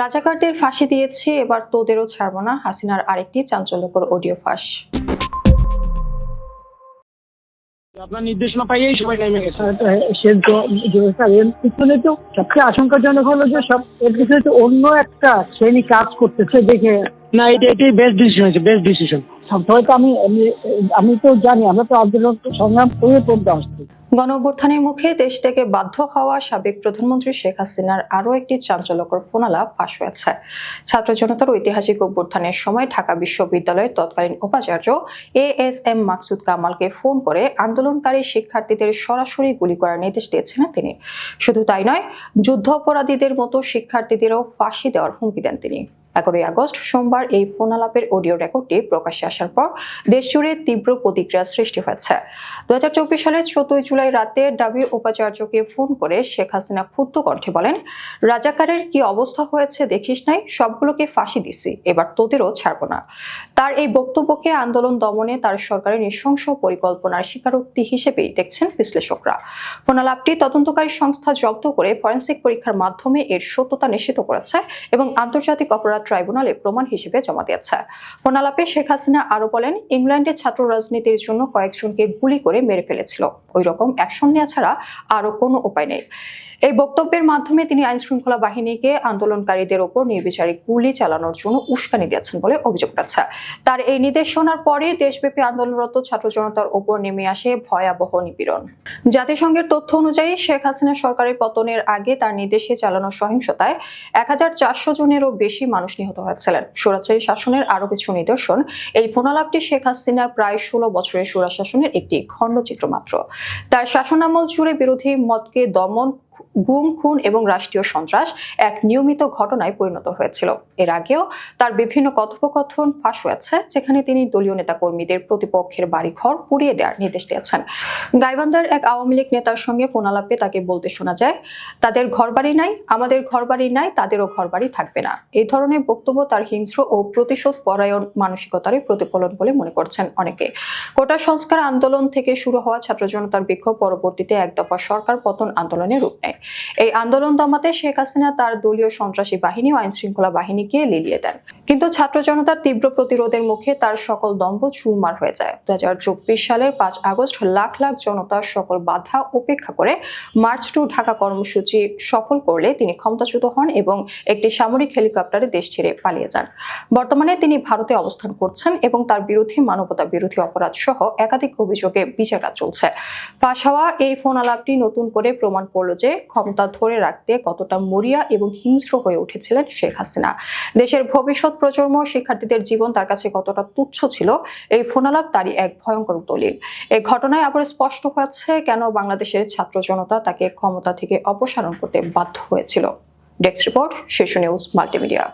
রাজাকারদের ফাঁসি দিয়েছে, এবার তোদেরও ছাড়বো না। হাসিনার আরেকটি চাঞ্চল্যকর অডিও ফাঁস। আপনার নির্দেশনা পাইয়েই সবাই নেমে গেছে। পিছনে তো সবচেয়ে আশঙ্কাজনক হলো যে সব এর পিছনে অন্য একটা শ্রেণি কাজ করতেছে দেখে না, এটা এটাই বেস্ট ডিসিশন হয়েছে বেস্ট ডিসিশন হয়তো আমি, আমি- তো জানি, আমরা তো আন্দোলন সংগ্রাম করে পড়তে আসছি। মুখে দেশ থেকে বাধ্য হওয়া সাবেক প্রধানমন্ত্রী শেখ হাসিনার আরও একটি চাঞ্চল্যকর ফাঁস হয়েছে। ছাত্র জনতার ঐতিহাসিক অভ্যুত্থানের সময় ঢাকা বিশ্ববিদ্যালয়ের তৎকালীন উপাচার্য এ এস এম মাকসুদ কামালকে ফোন করে আন্দোলনকারী শিক্ষার্থীদের সরাসরি গুলি করার নির্দেশ দিয়েছিলেন তিনি। শুধু তাই নয় যুদ্ধ অপরাধীদের মতো শিক্ষার্থীদেরও ফাঁসি দেওয়ার হুমকি দেন তিনি। এগারোই আগস্ট সোমবার এই ফোনালাপের অডিও রেকর্ডটি প্রকাশ্যে আসার পর দেশজুড়ে তীব্র প্রতিক্রিয়া সৃষ্টি হয়েছে। দু সালের চোদ্দই জুলাই রাতে ডাবি উপাচার্যকে ফোন করে শেখ হাসিনা ক্ষুব্ধ কণ্ঠে বলেন, রাজাকারের কি অবস্থা হয়েছে দেখিস নাই, সবগুলোকে ফাঁসি দিছি, এবার তোদেরও ছাড়ব না। তার এই বক্তব্যকে আন্দোলন দমনে তার সরকারের নৃশংস পরিকল্পনার স্বীকারোক্তি হিসেবেই দেখছেন বিশ্লেষকরা। ফোনালাপটি তদন্তকারী সংস্থা জব্দ করে ফরেন্সিক পরীক্ষার মাধ্যমে এর সত্যতা নিশ্চিত করেছে এবং আন্তর্জাতিক অপরাধ ট্রাইব্যুনালে প্রমাণ হিসেবে জমা দিয়েছে। ফোনালাপে শেখ হাসিনা আরও বলেন, ইংল্যান্ডে ছাত্র রাজনীতির জন্য কয়েকজনকে গুলি করে মেরে ফেলেছিল। ওই রকম অ্যাকশন নেওয়া ছাড়া আরও কোনো উপায় নেই। এই বক্তব্যের মাধ্যমে তিনি আইন শৃঙ্খলা বাহিনীকে আন্দোলনকারীদের ওপর নির্বিচারে গুলি চালানোর জন্য উস্কানি দিয়েছেন বলে অভিযোগ উঠেছে। তার এই নির্দেশনার পরে দেশব্যাপী আন্দোলনরত ছাত্র জনতার ওপর নেমে আসে ভয়াবহ নিপীড়ন। জাতিসংঘের তথ্য অনুযায়ী শেখ হাসিনা সরকারের পতনের আগে তার নির্দেশে চালানো সহিংসতায় এক হাজার চারশো জনেরও বেশি মানুষ নিহত হয়েছিলেন। সুরাচারী শাসনের আরও কিছু নিদর্শন। এই ফোনালাপটি শেখ হাসিনার প্রায় ষোলো বছরের সুরা শাসনের একটি খণ্ডচিত্র মাত্র। তার শাসনামল জুড়ে বিরোধী মতকে দমন গুম, খুন এবং রাষ্ট্রীয় সন্ত্রাস এক নিয়মিত ঘটনায় পরিণত হয়েছিল। এর আগেও তার বিভিন্ন কথোপকথন ফাঁস হয়েছে, যেখানে তিনি দলীয় নেতাকর্মীদের প্রতিপক্ষের বাড়িঘর পুড়িয়ে দেওয়ার নির্দেশ দিয়েছেন। গাইবান্ধার এক আওয়ামী লীগ নেতার সঙ্গে ফোনালাপে তাকে বলতে শোনা যায়, তাদের ঘরবাড়ি নাই, আমাদের ঘরবাড়ি নাই, তাদেরও ঘরবাড়ি থাকবে না। এই ধরনের বক্তব্য তার হিংস্র ও প্রতিশোধ পরায়ণ মানসিকতারই প্রতিফলন বলে মনে করছেন অনেকে। কোটা সংস্কার আন্দোলন থেকে শুরু হওয়া ছাত্র জনতার বিক্ষোভ পরবর্তীতে এক দফা সরকার পতন আন্দোলনের রূপ নেয়। এই আন্দোলন দমাতে শেখ হাসিনা তার দলীয় সন্ত্রাসী বাহিনী ও আইন শৃঙ্খলা বাহিনীকে লিলিয়ে দেন। কিন্তু ছাত্র জনতার তীব্র প্রতিরোধের মুখে তার সকল দম্ভ চুরমার হয়ে যায়। দু সালের পাঁচ আগস্ট লাখ লাখ জনতার সকল বাধা উপেক্ষা করে মার্চ টু ঢাকা কর্মসূচি সফল করলে তিনি ক্ষমতাচ্যুত হন এবং একটি সামরিক হেলিকপ্টারে দেশ ছেড়ে পালিয়ে যান। বর্তমানে তিনি ভারতে অবস্থান করছেন এবং তার বিরুদ্ধে মানবতা বিরোধী অপরাধ সহ একাধিক অভিযোগে বিচার কাজ চলছে। ফাঁস হওয়া এই ফোন আলাপটি নতুন করে প্রমাণ করল যে ক্ষমতা ধরে রাখতে কতটা মরিয়া এবং হিংস্র হয়ে উঠেছিলেন শেখ হাসিনা। দেশের ভবিষ্যৎ প্রজন্ম শিক্ষার্থীদের জীবন তার কাছে কতটা তুচ্ছ ছিল, এই ফোনালাপ তারই এক ভয়ঙ্কর দলিল। এই ঘটনায় আবার স্পষ্ট হয়েছে কেন বাংলাদেশের ছাত্র জনতা তাকে ক্ষমতা থেকে অপসারণ করতে বাধ্য হয়েছিল। Desk report, Sheersha news, multimedia.